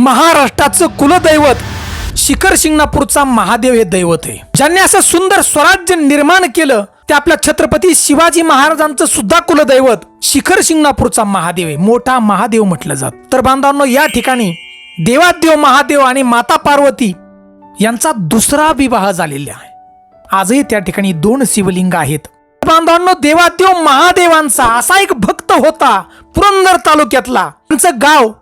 महाराष्ट्राचं कुलदैवत शिखर शिंगणापूरचा महादेव हे दैवत आहे. ज्यांनी असं सुंदर स्वराज्य निर्माण केलं ते आपल्या छत्रपती शिवाजी महाराजांचं सुद्धा कुलदैवत शिखर शिंगणापूरचा महादेव आहे. मोठा महादेव म्हटलं जात. तर बांधवांनो या ठिकाणी देवादेव महादेव आणि माता पार्वती यांचा दुसरा विवाह झालेला आहे. आजही त्या ठिकाणी दोन शिवलिंग आहेत. बांधवांनो देवादेव महादेवांचा असा एक भक्त होता पुरंदर तालुक्यातला. त्यांचं गाव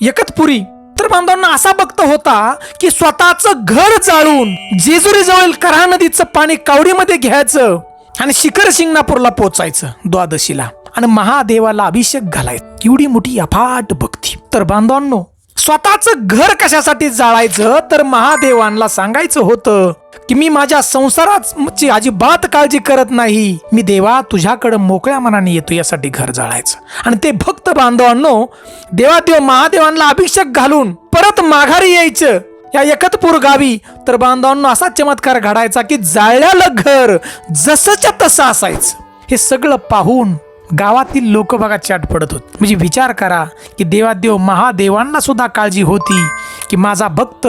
एकतपुरी बांधवांना असा भक्त होता की स्वतःचं घर जाळून जेजुरी करा नदीचं पाणी कावडीमध्ये घ्यायचं आणि शिखर शिंगणापूरला पोचायचं द्वादशीला. आणि महादेवाला अभिषेक घालायचं. एवढी मोठी अफाट भक्ती. तर बांधवांनो स्वतःचं घर कशासाठी जाळायचं? तर महादेवांना सांगायचं होतं की मी माझ्या संसाराची अजिबात काळजी करत नाही. मी देवा तुझ्याकडं मोकळ्या मनाने येतो यासाठी घर जाळायचं. आणि ते भक्त बांधवांनो देवादेव महादेवांना अभिषेक घालून परत माघारी यायचं. या एकतपूर गावी तर बांधवांनो असा चमत्कार घडायचा की जाळल्यालं घर जसंच्या तसं असायचं. हे सगळं पाहून गावातील लोक बघा चाट पडत होत. म्हणजे विचार करा की देवादेव महादेवांना सुद्धा काळजी होती. की माझा भक्त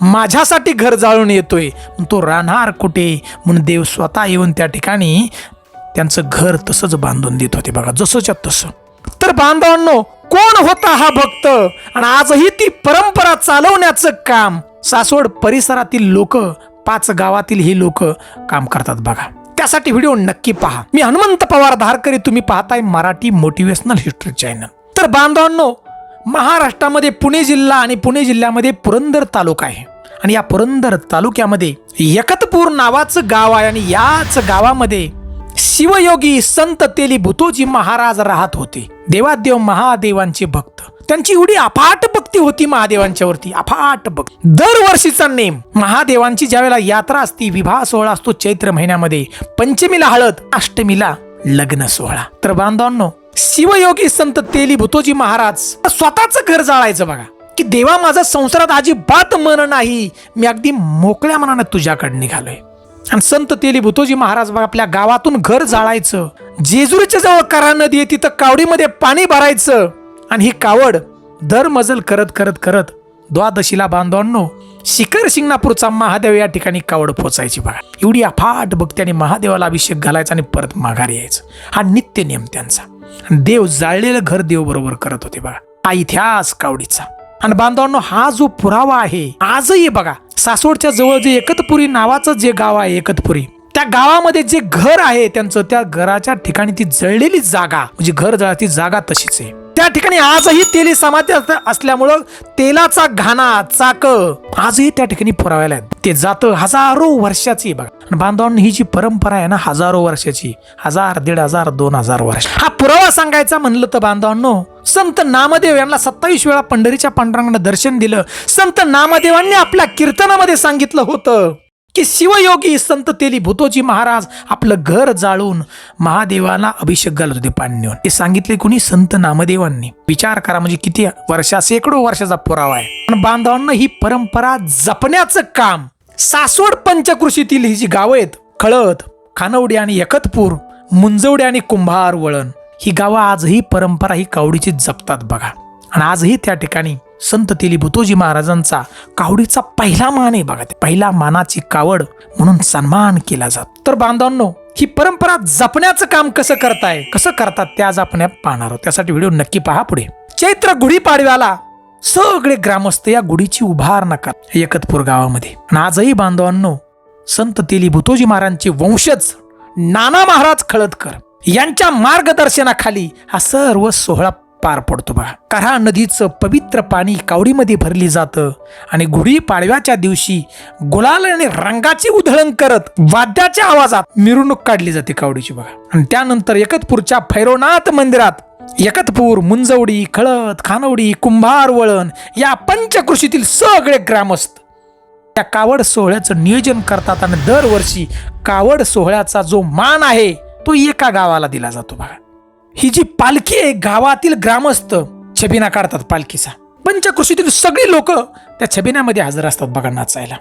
माझ्यासाठी घर जाळून येतोय. तो राहणार कुठे? म्हणून देव स्वतः येऊन त्या ठिकाणी त्यांचं घर तसंच बांधून देत होते बघा जसंच्या तसं. तर बांधवांनो कोण होता हा भक्त? आणि आजही ती परंपरा चालवण्याचं काम? सासवड परिसरातील लोक पाच गावातील ही लोक काम करतात बघा. त्यासाठी व्हिडिओ नक्की पहा. मी हनुमंत पवार धारकरी तुम्ही पाहताय मराठी मोटिवेशनल हिस्ट्री चॅनल. तर बांधवांनो महाराष्ट्रामध्ये पुणे जिल्हा आणि पुणे जिल्ह्यामध्ये पुरंदर तालुका आहे. आणि या पुरंदर तालुक्यामध्ये एकतपूर नावाचं गाव आहे आणि याच गावामध्ये शिवयोगी संत तेली भुतोजी महाराज राहत होते. देवादेव महादेवांचे भक्त. त्यांची एवढी अफाट भक्ती होती महादेवांच्यावरती अफाट भक्ती. दरवर्षीचा नेम. महादेवांची ज्यावेळेला यात्रा असती विवाह सोहळा असतो चैत्र महिन्यामध्ये पंचमीला हळद अष्टमीला लग्न सोहळा. तर बांधवांनो शिवयोगी संत तेली भुतोजी महाराज स्वतःच घर जाळायचं बघा. की देवा माझा संसारात अजिबात मन नाही मी अगदी मोकळ्या मनानं तुझ्याकडे निघालोय. आणि संत तेली भुतोजी महाराज बघा आपल्या गावातून घर जाळायचं. जेजुरीच्या जवळ करा नदी आहे तिथं कावडीमध्ये पाणी भरायचं. आणि ही कावड दर मजल करत करत करत द्वादशीला बांधवांनो शिखर शिंगणापूरचा महादेव या ठिकाणी कावड पोचायची बघा. एवढी अफाट भक्त्याने महादेवाला अभिषेक घालायचा आणि परत माघारी यायचं. हा नित्य नियम त्यांचा. देव जाळलेलं घर देव बरोबर करत होते बघा हा इतिहास कावडीचा. आणि बांधवांनो हा जो पुरावा आहे आजही बघा सासवडच्या जवळ जे एकतपुरी नावाचं जे गाव आहे एकतपुरी त्या गावामध्ये जे घर आहे त्यांचं त्या घराच्या ठिकाणी ती जळलेली जागा म्हणजे घर जळा ती जागा तशीच आहे. ठिकाणी आजही तेली समाधी असल्यामुळं तेलाचा घाणा चाक आजही त्या ठिकाणी पुराव्याला आहेत. ते जातं हजारो वर्षाची बघा. आणि बांधवांनी ही जी परंपरा आहे ना हजारो वर्षाची हजार दीड हजार दोन हजार वर्ष. हा पुरावा सांगायचा म्हणलं तर बांधवांनो संत नामदेव यांना सत्तावीस वेळा पंढरीच्या पांडुरंगाने दर्शन दिलं. संत नामदेवांनी आपल्या कीर्तनामध्ये सांगितलं होतं. की शिवयोगी संत तेली भूतोजी महाराज आपलं घर जाळून महादेवाला अभिषेक घालत होते पाणी हे सांगितले कोणी? संत नामदेवांनी. विचार करा म्हणजे किती वर्षा शेकडो वर्षाचा पुरावा आहे. पण बांधवांना ही परंपरा जपण्याचं काम. सासवड पंचकृषीतील ही जी गावं आहेत खळद खानवडी आणि एकतपूर मुंजवडे आणि कुंभार वळण ही गावं आजही परंपरा ही कावडीची जपतात बघा. आणि आजही त्या ठिकाणी संत तेली भुतोजी महाराजांचा कावडीचा पहिला मान आहे बघा पहिला मानाची कावड म्हणून सन्मान केला जातो. तर बांधवांनो ही परंपरा जपण्याचं काम कसं करताय? कसं करतात ते आज आपण पाहणार आहोत. त्यासाठी व्हिडिओ नक्की पहा पुढे. चैत्र गुढीपाडव्याला सगळे ग्रामस्थ या गुढीची उभारणा करतात एकतपूर गावामध्ये. आणि आजही बांधवांनो संत तेली भुतोजी महाराजांचे वंशज नाना महाराज खळदकर यांच्या मार्गदर्शनाखाली हा सर्व सोहळा पार पडतो बघा कऱ्हा नदीचं पवित्र पाणी कावडीमध्ये भरली जातं आणि गुढी पाडव्याच्या दिवशी गुलाल आणि रंगाची उधळण करत वाद्याच्या आवाजात मिरवणूक काढली जाते कावडीची बघा आणि त्यानंतर एकतपूरच्या भैरवनाथ मंदिरात एकतपूर मुंजवडी खळद खानवडी कुंभार वळण या पंचकृषीतील सगळे ग्रामस्थ त्या कावड सोहळ्याचं नियोजन करतात आणि दरवर्षी कावड सोहळ्याचा जो मान आहे तो एका गावाला दिला जातो बघा ही जी पालखी आहे गावातील ग्रामस्थ छबिना काढतात पालखीचा. पंचकृषीतील सगळी लोक त्या छबिन्यामध्ये हजर असतात बघा नाचायला.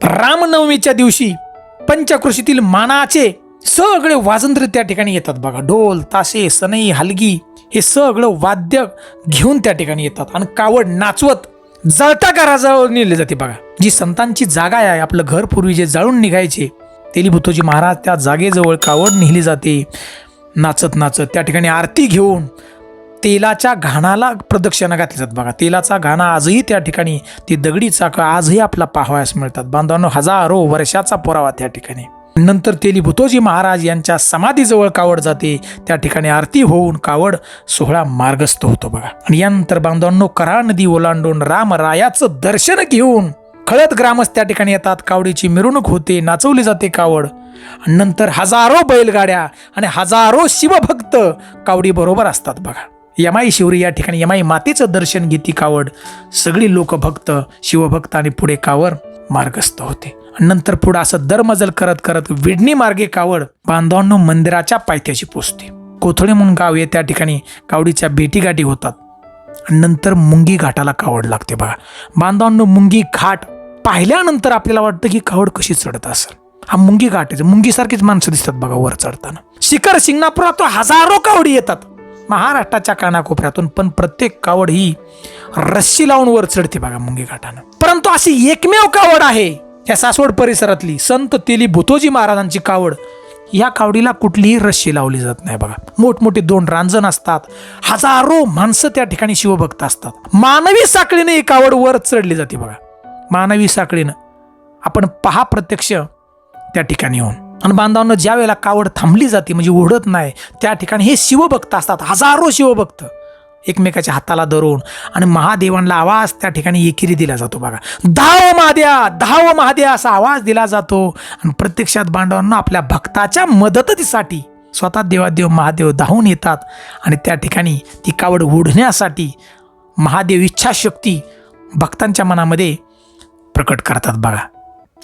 रामनवमीच्या दिवशी पंचकृषीतील मानाचे सगळे वाजंत्र त्या ठिकाणी येतात बघा. ढोल ताशे सनई हलगी हे सगळं वाद्य घेऊन त्या ठिकाणी येतात आणि कावड नाचवत जळता घराजवळ नेले जाते बघा. जी संतांची जागा आहे आपलं घर पूर्वी जे जाळून निघायचे तेलीभूतोजी महाराज त्या जागेजवळ कावड नेली जाते. नाचत नाचत त्या ठिकाणी आरती घेऊन तेलाच्या घाणाला प्रदक्षिणा घातली जातात बघा. तेलाचा घाणा आजही त्या ठिकाणी ती दगडी चाक आजही आपला पाहावयास मिळतात. बांधवांनो हजारो वर्षाचा पुरावा त्या ठिकाणी. नंतर तेली भुतोजी महाराज यांच्या समाधीजवळ कावड जाते. त्या ठिकाणी आरती होऊन कावड सोहळा मार्गस्थ होतो बघा. आणि यानंतर बांधवांनो करा नदी ओलांडून रामरायाचं दर्शन घेऊन खळद ग्रामस्थ त्या ठिकाणी येतात. कावडीची मिरवणूक होते नाचवली जाते कावड. आणि नंतर हजारो बैलगाड्या आणि हजारो शिवभक्त कावडीबरोबर असतात बघा. यमाई शिवरी या ठिकाणी यमाई मातेचं दर्शन घेती कावड. सगळी लोकभक्त शिवभक्त आणि पुढे कावर मार्गस्थ होते. नंतर पुढे असं दरमजल करत करत विडणी मार्गे कावड बांधवांनो मंदिराच्या पायथ्याशी पोचते. कोथळे म्हणून गाव आहे त्या ठिकाणी कावडीच्या भेटीगाठी होतात. नंतर मुंगी घाटाला कावड लागते बघा. बांधवांनो मुंगी घाट पाहिल्यानंतर आपल्याला वाटतं की कावड कशी चढत असेल. हा मुंगी घाट मुंगीसारखीच माणसं दिसतात बघा वर चढताना. शिखर शिंगणापुरात हजारो कावडी येतात. महाराष्ट्राच्या कानाकोपऱ्यातून पण प्रत्येक कावड ही रस्सी लावून वर चढते बघा मुंगी घाटानं. परंतु अशी एकमेव कावड आहे या सासवड परिसरातली संत तेली भुतोजी महाराजांची कावड. या कावडीला कुठलीही रस्सी लावली जात नाही बघा. मोठमोठे दोन रांजण असतात. हजारो माणसं त्या ठिकाणी शिवभक्त असतात. मानवी साखळीने ही कावड वर चढली जाते बघा. मानवी साखळीनं. आपण पहा प्रत्यक्ष त्या ठिकाणी येऊन. आणि बांधवांना ज्या वेळेला कावड थांबली जाते म्हणजे ओढत नाही त्या ठिकाणी हे शिवभक्त असतात हजारो शिवभक्त एकमेकाच्या हाताला धरून आणि महादेवांना आवाज त्या ठिकाणी एकेरी दिला जातो बघा. धाव महाद्या धाव महाद्या असा आवाज दिला जातो. आणि प्रत्यक्षात बांधवांना आपल्या भक्ताच्या मदतीसाठी स्वतः देवादेव महादेव धावून येतात आणि त्या ठिकाणी ती कावड ओढण्यासाठी महादेव इच्छाशक्ती भक्तांच्या मनामध्ये प्रकट करतात बघा.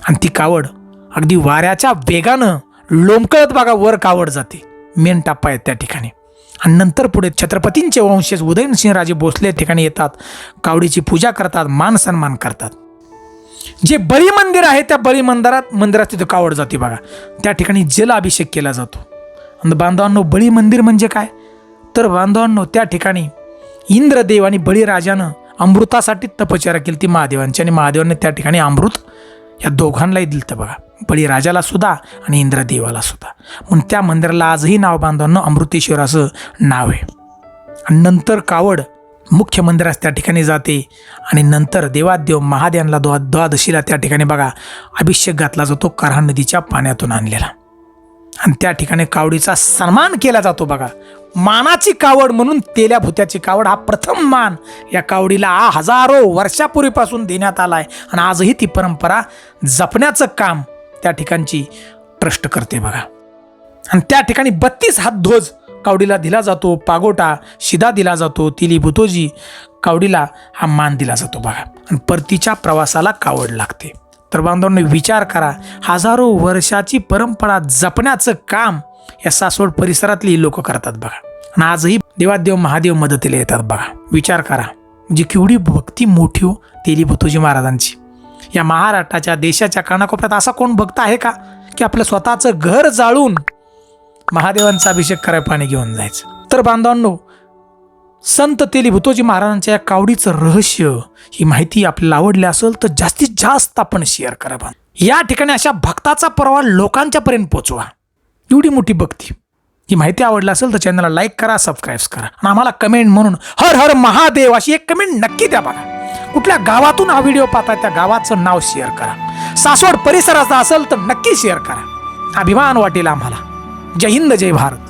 आणि ती कावड अगदी वाऱ्याच्या वेगानं लोंबकळत बघा वर कावड जाते. मेन टप्पा आहे त्या ठिकाणी. आणि नंतर पुढे छत्रपतींचे वंशज उदयनसिंहराजे भोसले ठिकाणी येतात. कावडीची पूजा करतात मान सन्मान करतात. जे बळी मंदिर आहे त्या बळी मंदिरात मंदिरात तिथं कावड जाते बघा. त्या ठिकाणी जल अभिषेक केला जातो. आणि बांधवांनो बळी मंदिर म्हणजे काय? तर बांधवांनो त्या ठिकाणी इंद्रदेव आणि बळीराजानं अमृतासाठी तपचारा केली ती महादेवांची. आणि महादेवाने त्या ठिकाणी अमृत या दोघांनाही दिलं तर बघा. बळीराजाला सुद्धा आणि इंद्रदेवाला सुद्धा. म्हणून त्या मंदिराला आजही नाव बांधवांना अमृतेश्वर असं नाव आहे. आणि नंतर कावड मुख्य मंदिरास त्या ठिकाणी जाते आणि नंतर देवादेव महादेवांना द्वा द्वादशीला त्या ठिकाणी बघा अभिषेक घातला जातो कऱ्हा नदीच्या पाण्यातून आणलेला. आणि त्या ठिकाणी कावडीचा सन्मान केला जातो बघा. मानाची कावड म्हणून तेल्या भुत्याची कावड हा प्रथम मान या कावडीला हजारो वर्षापूर्वीपासून देण्यात आला आहे आणि आजही ती परंपरा जपण्याचं काम त्या ठिकाणची ट्रस्ट करते बघा. आणि त्या ठिकाणी बत्तीस हात ध्वज कावडीला दिला जातो पागोटा शिदा दिला जातो तिली भुतोजी कावडीला हा मान दिला जातो बघा. आणि परतीच्या प्रवासाला कावड लागते. तर बांधवांनी विचार करा. हजारो वर्षाची परंपरा जपण्याचं काम या सासवड परिसरातली लोक करतात बघा. आणि आजही देवादेव महादेव मदतीला येतात बघा. विचार करा. म्हणजे केवढी भक्ती मोठी हो तेली भतुजी महाराजांची. या महाराष्ट्राच्या देशाच्या कानाकोपऱ्यात असा कोण भक्त आहे का? की आपलं स्वतःचं घर जाळून महादेवांचा अभिषेक करायला पाणी घेऊन जायचं. तर बांधवांनो संत तेली भुतोजी महाराजांच्या या कावडीचं रहस्य ही माहिती आपल्याला आवडली असेल तर जास्तीत जास्त आपण शेअर करा बा. या ठिकाणी अशा भक्ताचा परवा लोकांच्यापर्यंत पोचवा. एवढी मोठी भक्ती. ही माहिती आवडली असेल तर चॅनलला लाईक करा सबस्क्राईब करा. आणि आम्हाला कमेंट म्हणून हर हर महादेव अशी एक कमेंट नक्की द्या बघा. कुठल्या गावातून हा व्हिडिओ पाहता त्या गावाचं नाव शेअर करा. सासवड परिसराचा असेल तर नक्की शेअर करा. अभिमान वाटेल आम्हाला. जय हिंद जय भारत.